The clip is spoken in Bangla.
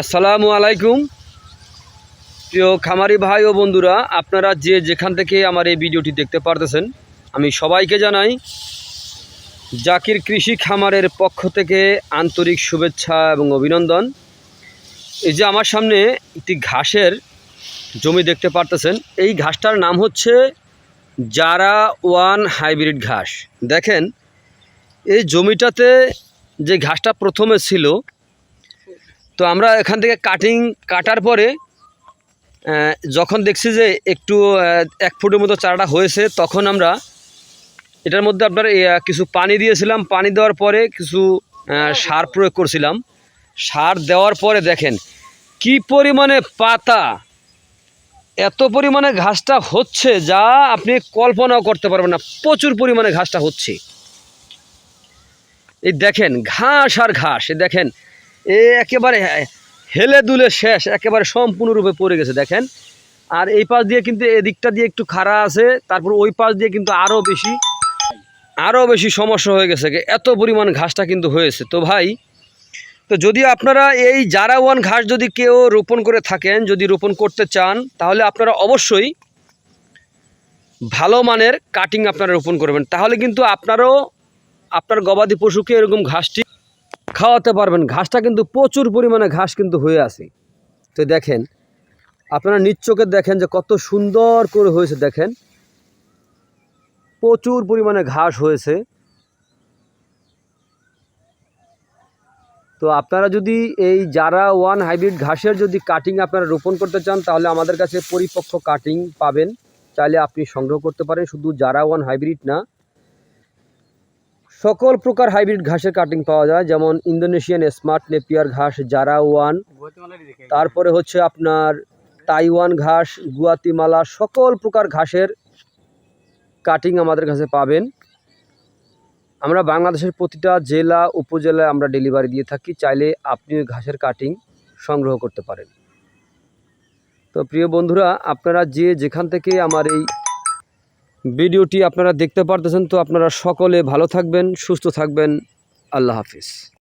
আসসালামু আলাইকুম। প্রিয় খামারি ভাই ও বন্ধুরা, আপনারা যে যেখান থেকে আমার এই ভিডিওটি দেখতে পারতেছেন, আমি সবাইকে জানাই জাকির কৃষি খামারের পক্ষ থেকে আন্তরিক শুভেচ্ছা এবং অভিনন্দন। এই যে আমার সামনে একটি ঘাসের জমি দেখতে পারতেছেন, এই ঘাসটার নাম হচ্ছে জারা ওয়ান হাইব্রিড ঘাস। দেখেন, এই জমিটাতে যে ঘাসটা প্রথমে ছিল তো আমরা এখান থেকে কাটিং কাটার পরে যখন দেখছি যে একটু এক ফুটের মতো চারাটা হয়েছে, তখন আমরা এটার মধ্যে আপনার কিছু পানি দিয়েছিলাম। পানি দেওয়ার পরে কিছু সার প্রয়োগ করছিলাম। সার দেওয়ার পরে দেখেন কি পরিমাণে পাতা, এত পরিমাণে ঘাসটা হচ্ছে যা আপনি কল্পনাও করতে পারবেন না। প্রচুর পরিমাণে ঘাসটা হচ্ছে। এই দেখেন, ঘাস আর ঘাস দেখেন এ একেবারে হেলে দুলে শেষ, একেবারে সম্পূর্ণরূপে পড়ে গেছে, দেখেন। আর এই পাশ দিয়ে কিন্তু এদিকটা দিয়ে একটু খাড়া আছে, তারপর ওই পাশ দিয়ে কিন্তু আরও বেশি আরও বেশি সমস্যা হয়ে গেছে এত পরিমাণ ঘাসটা কিন্তু হয়েছে। তো ভাই, তো যদি আপনারা এই জারা ওয়ান ঘাস যদি কেউ রোপণ করে থাকেন, যদি রোপণ করতে চান, তাহলে আপনারা অবশ্যই ভালো মানের কাটিং আপনারা রোপণ করবেন। তাহলে কিন্তু আপনারও, আপনার গবাদি পশুকে এরকম ঘাসটি খাওয়াতে পারবেন। ঘাসটা কিন্তু প্রচুর পরিমাণে ঘাস কিন্তু হয়ে আছে। তো দেখেন, আপনারা নিজ দেখেন যে কত সুন্দর করে হয়েছে, দেখেন। প্রচুর পরিমাণে ঘাস হয়েছে। তো আপনারা যদি এই যারা ওয়ান হাইব্রিড ঘাসের যদি কাটিং আপনারা রোপণ করতে চান, তাহলে আমাদের কাছে পরিপক্ক কাটিং পাবেন। চাইলে আপনি সংগ্রহ করতে পারেন। শুধু যারা ওয়ান হাইব্রিড না সকল প্রকার হাইব্রিড ঘাসের কাটিং পাওয়া যায়, যেমন ইন্দোনেশিয়ান স্মার্ট নেপিয়ার ঘাস, জারা ওয়ান, তারপরে হচ্ছে আপনার তাইওয়ান ঘাস, গুয়াতিমালা, সকল প্রকার ঘাসের কাটিং আমাদের কাছে পাবেন। আমরা বাংলাদেশের প্রতিটা জেলা, উপজেলায় আমরা ডেলিভারি দিয়ে থাকি, চাইলে আপনি ওই ঘাসের কাটিং সংগ্রহ করতে পারেন। তো প্রিয় বন্ধুরা, আপনারা যে যেখান থেকে আমার এই ভিডিওটি আপনারা দেখতে পারতেছেন তো আপনারা সকলে ভালো থাকবেন সুস্থ থাকবেন। আল্লাহ হাফিজ।